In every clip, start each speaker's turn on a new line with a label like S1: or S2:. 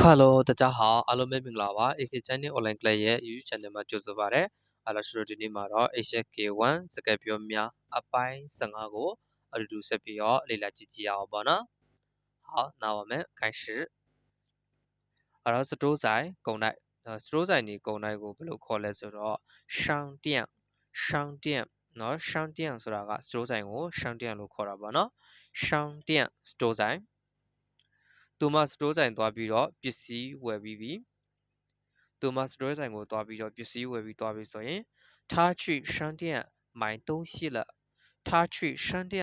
S1: Hello 大家好အားလုံးပဲမင်္ဂလာပါ AK Channel Online Class ရဲ့ YouTube Channel မှာကြိုဆိုပါရစေအားလုံးရှိတို့ဒီနေ့မှာတော့ Asia K1 စကားပြောများအပိုင်း15ကိုအတူတူဆက်ပြီးတော့လေ့လာကြည့်ကြည့်ရအောင်ပေါ့နော်好那我们开始အဲ့တော့စတိုးဆိုင်ဂုံတိုက်စတိုးဆိုင်ဒီဂုံတိုက်ကိုဘယ်လိုခေါ်လဲဆိုတော့ရှောင်းတန့်ရှောင်းတန့်နော်ရှောင်းတန့်ဆိုတာကစတိုးဆိုင်ကိုရှောင်းတန့်လို့ခေါ်တာပေါ့နော်ရှောင်းတန့်စတိုးဆိုင် သူမစတိုးဆိုင်သွားပြီးတော့ပစ္စည်းဝယ်ပြီးပြီသူမစတိုးဆိုင်ကိုသွားပြီးတော့ပစ္စည်းဝယ်ပြီးသွားပြီဆိုရင်他去商店买东西了他去商店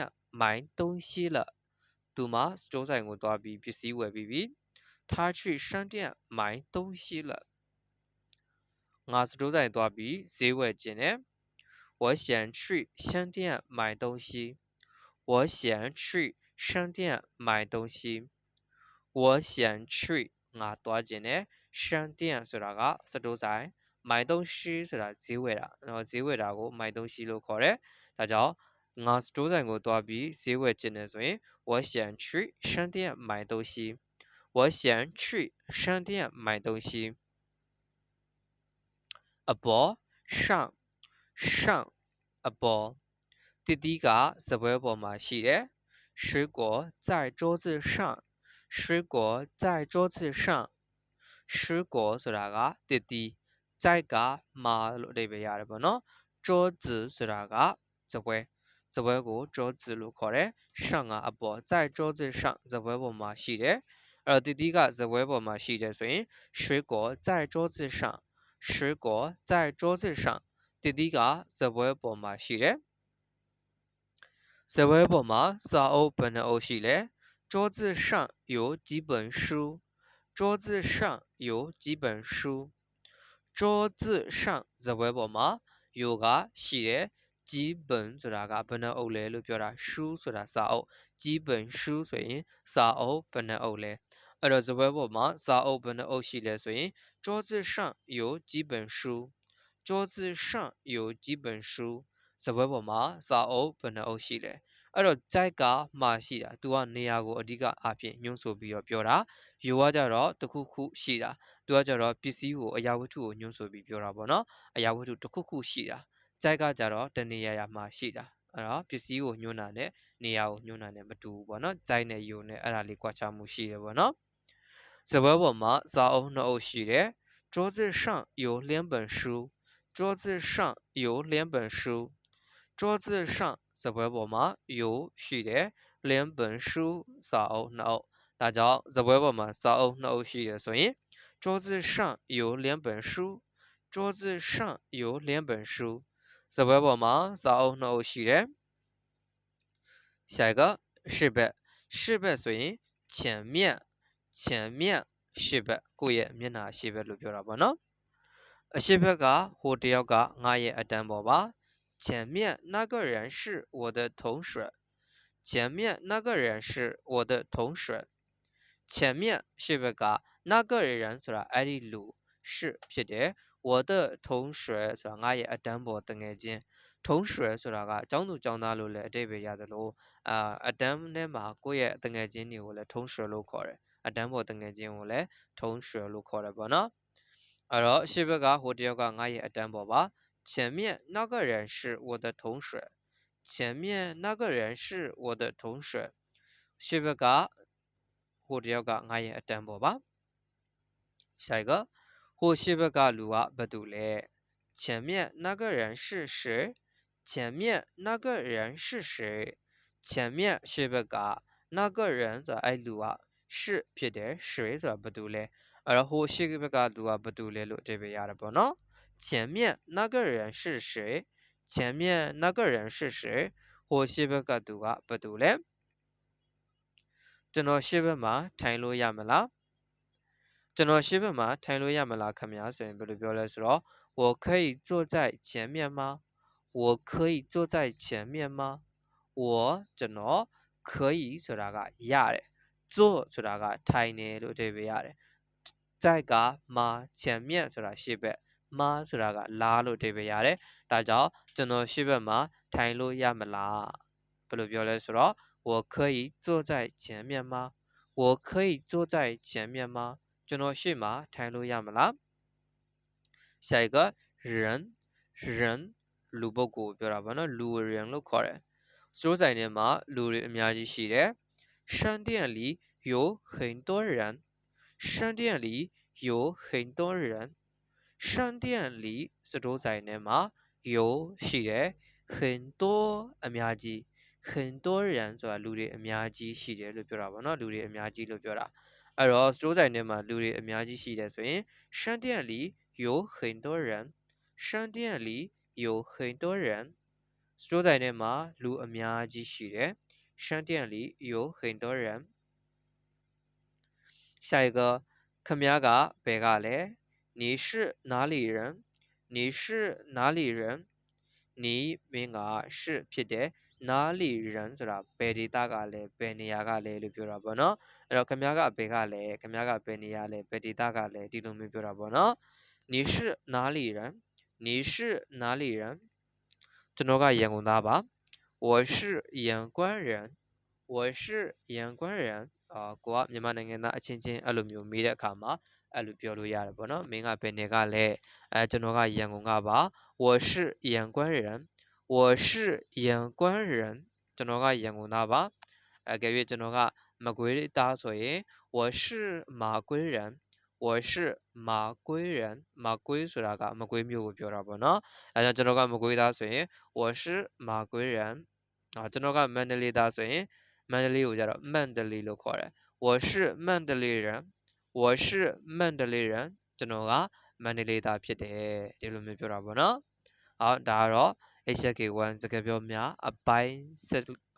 S1: 买东西了သူမစတိုးဆိုင်ကိုသွားပြီးပစ္စည်းဝယ်ပြီးပြီ他去商店买东西了ငါစတိုးဆိုင်သွားပြီးဈေးဝယ်ခြင်းနဲ့我想去商店买东西我想去商店买东西 我想去ငါသွားခြင်းနဲ့商店ဆိုတာကစတိုးဆိုင်မိုင်တုံးရှိဆိုတာဈေးဝယ်တာနော်ဈေးဝယ်တာကိုမိုင်တုံးရှိလို့ခေါ်တယ်ဒါကြောင့်ငါစတိုးဆိုင်ကိုသွားပြီးဈေးဝယ်ခြင်းနဲ့ဆိုရင်我想去商店买东西我想去商店买东西အပေါ်上上အပေါ်တတိကစပွဲပေါ်မှာရှိတယ်水果在桌子上 水果在桌子上水果ဆိုတာကတစ်တီကြိုက်ကမာလို့အဓိပ္ပာယ်ရတယ်ပေါ့နော်桌子ဆိုတာကစပွဲစပွဲကို桌子လို့ခေါ်တယ်上ကအပေါ်在桌子上စပွဲပေါ်မှာရှိတယ်အဲ့တော့တတိကစပွဲပေါ်မှာရှိတယ်ဆိုရင်水果在桌子上水果在桌子上တတိကစပွဲပေါ်မှာရှိတယ်စပွဲပေါ်မှာစာအုပ်ဘယ်နှအုပ်ရှိလဲ 桌子上有几本书。桌子上有几本书。桌子上ဇပွဲပေါ်မှာယောကရှိတယ်几本ဆိုတာကဘယ်နှအုပ်လဲလို့ပြောတာ书ဆိုတာစာအုပ်几本书ဆိုရင်စာအုပ်ဘယ်နှအုပ်လဲအဲ့တော့ဇပွဲပေါ်မှာစာအုပ်ဘယ်နှအုပ်ရှိလဲဆိုရင်桌子上有几本书桌子上有几本书ဇပွဲပေါ်မှာစာအုပ်ဘယ်နှအုပ်ရှိလဲ အဲ့တော့ jack ကမှာရှိတာ तू ကနေရာကိုအဓိကအားဖြင့်ညွှန်းဆိုပြီးတော့ပြောတာယူကကြတော့တစ်ခုခုရှိတာ तू ကကြတော့ပစ္စည်းကိုအရာဝတ္ထုကိုညွှန်းဆိုပြီးပြောတာပေါ့နော်အရာဝတ္ထုတစ်ခုခုရှိတာ jack ကကြတော့တနေရာရာမှာရှိတာအဲ့တော့ပစ္စည်းကိုညွှန်းတာနဲ့နေရာကိုညွှန်းတာနဲ့မတူဘူးပေါ့နော် jack နဲ့ယူနဲ့အဲ့ဒါလေးကွာခြားမှုရှိတယ်ပေါ့နော်စပွဲပေါ်မှာစာအုပ်နှစ်အုပ်ရှိတယ်桌子上有两本书桌子上有两本书桌子上 စပွဲပေါ်မှာ有ရှိတယ်两本书စာအုပ်နှစ်အုပ်ဒါကြောင့်စပွဲပေါ်မှာစာအုပ်နှစ်အုပ်ရှိတယ်ဆိုရင်桌子上有两本书桌子上有两本书စပွဲပေါ်မှာစာအုပ်နှစ်အုပ်ရှိတယ်下一个是ဘက်是ဘက်ဆိုရင်前面前面是ဘက်ကိုယ့်ရဲ့မျက်နှာရှိဘက်လို့ပြောတာပေါ့နော်အရှိဘက်ကဟိုတယောက်ကငါရဲ့အတန်းပေါ်ပါ 前面那个人是我的同学。前面那个人是我的同学。前面是ဘက်က那个人ဆိုတာအဲ့ဒီလူ是ဖြစ်တယ်我的同学ဆိုတာငါရဲ့အတန်းပေါ်တငယ်ချင်း同学ဆိုတာကကျောင်းသူကျောင်းသားလို့လည်းအတိတ်ပဲရတယ်လို့အာအတန်းထဲမှာကိုယ့်ရဲ့တငယ်ချင်းတွေကိုလည်း同学လို့ခေါ်တယ်အတန်းပေါ်တငယ်ချင်းကိုလည်း同学လို့ခေါ်တယ်ပေါ့နော်အဲ့တော့ရှေ့ဘက်ကဟိုတယောက်ကငါရဲ့အတန်းပေါ်ပါ 前面那个人是我的同学。前面那个人是我的同学。学不嘎，我的要嘎，我也等不吧。下一个，我学不嘎路啊，不读嘞。前面那个人是谁？前面那个人是谁？前面学不嘎，那个人在爱路啊，是别的谁在不读嘞？而后学不嘎路啊，不读嘞路，这边压的不孬。ဓိပ္ပာယ်ရတယ်ပေါ့နော်前面那个人是谁前面那个人是谁ဟိုရှေ့ဘက်ကသူကဘယ်သူလဲကျွန်တော်ရှေ့ဘက်မှာထိုင်လို့ရမလားကျွန်တော်ရှေ့ဘက်မှာထိုင်လို့ရမလားခင်ဗျာဆိုရင်ဘယ်လိုပြောလဲဆိုတော့我可以坐在前面吗我可以坐在前面吗我ကျွန်တော်可以ဆိုတာကရတယ်坐ဆိုတာကထိုင်နေလို့အဓိပ္ပာယ်ရတယ်在ကမှာ前面ဆိုတာရှေ့ဘက် မားဆိုတာကလာလို့အဓိပ္ပာယ်ရတယ်။ဒါကြောင့်ကျွန်တော်ရှေ့ဘက်မှာထိုင်လို့ရမလားဘယ်လိုပြောလဲဆိုတော့我可以坐在前面吗我可以坐在前面吗 ကျွန်တော်ရှေ့မှာထိုင်လို့ရမလား下一个人人လူပုဂ္ဂိုလ်ပြောတာပေါ့နော်လူ人လို့ခေါ်တယ်စတိုးဆိုင်ထဲမှာလူတွေအများကြီးရှိတယ်商店里有很多人商店里有很多人 商店里စတိုးဆိုင်ထဲမှာ有ရှိတယ်很多အများကြီး很多人ဆိုတာလူတွေအများကြီးရှိတယ်လို့ပြောတာပေါ့နော်လူတွေအများကြီးလို့ပြောတာအဲ့တော့ store ဆိုင်ထဲမှာလူတွေအများကြီးရှိတယ်ဆိုရင်商店里有很多人商店里有很多人 store ဆိုင်ထဲမှာလူအများကြီးရှိတယ်商店里有很多人下一个ခမည်းကဘယ်ကလဲ 你是哪里人你是哪里人你မင်းက是ဖြစ်တယ်နားလီရန်ဆိုတာဘယ်ဒေတာကလဲဘယ်နေရာကလဲလို့ပြောတာပေါ့နော်အဲ့တော့ခင်ဗျားကဘယ်ကလဲခင်ဗျားကဘယ်နေရာလဲဘယ်ဒေတာကလဲဒီလိုမျိုးပြောတာပေါ့နော်你是哪里人你是哪里人ကျွန်တော်ကရန်ကုန်သားပါ我是阳关人我是阳关人အာကိုကမြန်မာနိုင်ငံသားအချင်းချင်းအဲ့လိုမျိုးမေးတဲ့အခါမှာ အဲ့လိုပြောလို့ရတယ်ပေါ့နော်မင်းကဘယ်နေကလဲအဲကျွန်တော်ကရန်ကုန်ကပါ我是阳关人我是阳关人ကျွန်တော်ကရန်ကုန်သားပါအကယ်၍ကျွန်တော်ကမကွေးသားဆိုရင်我是马归人我是马归人马归ဆိုတာကမကွေးမျိုးကိုပြောတာပေါ့နော်အဲကြောင့်ကျွန်တော်ကမကွေးသားဆိုရင်我是马归人အာကျွန်တော်ကမန္တလေးသားဆိုရင်မန္တလေးကိုကြတော့မန္တလေးလို့ခေါ်တယ်我是မန္တလေး人 我是မန္တလေး人ကျွန်တော်ကမန္တလေးသားဖြစ်တယ်ဒီလိုမျိုးပြောတာပေါ့နော်ဟောဒါကတော့ HSK1 စကားပြောများအပိုင်း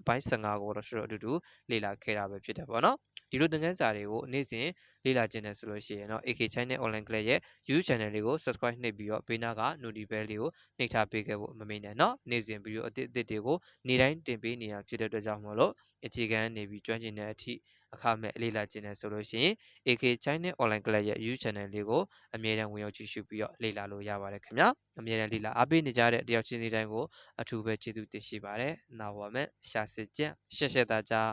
S1: အပိုင်း15ကိုတော့ရှိတော့အတူတူလေ့လာခဲ့တာပဲဖြစ်တယ်ပေါ့နော် ဒီလိုသင်ခန်းစာတွေကိုနေ့စဉ်လေ့လာခြင်းနဲ့ဆိုလို့ရှိရင်တော့ AK Channel Online Class ရဲ့ YouTube Channel လေးကို Subscribe နှိပ်ပြီးတော့ဘေးနားက Notify Bell လေးကိုနှိပ်ထားပေးခဲ့ဖို့မမေ့နဲ့နော်နေ့စဉ်ဗီဒီယိုအသစ်အသစ်တွေကိုနေ့တိုင်းတင်ပေးနေတာဖြစ်တဲ့အတွက်ကြောင့်မို့လို့အခြေခံနေပြီးကျွမ်းကျင်တဲ့အထိအခမဲ့လေ့လာခြင်းနဲ့ဆိုလို့ရှိရင် AK Channel Online Class ရဲ့ YouTube Channel လေးကိုအမြဲတမ်းဝင်ရောက်ကြည့်ရှုပြီးတော့လေ့လာလို့ရပါတယ်ခင်ဗျာအမြဲတမ်းလေ့လာအားပေးနေကြတဲ့တယောက်ချင်းစီတိုင်းကိုအထူးပဲကျေးဇူးတင်ရှိပါတယ်နားပါမယ်ရှာစစ်ကြရှက်ရှက်သားကြား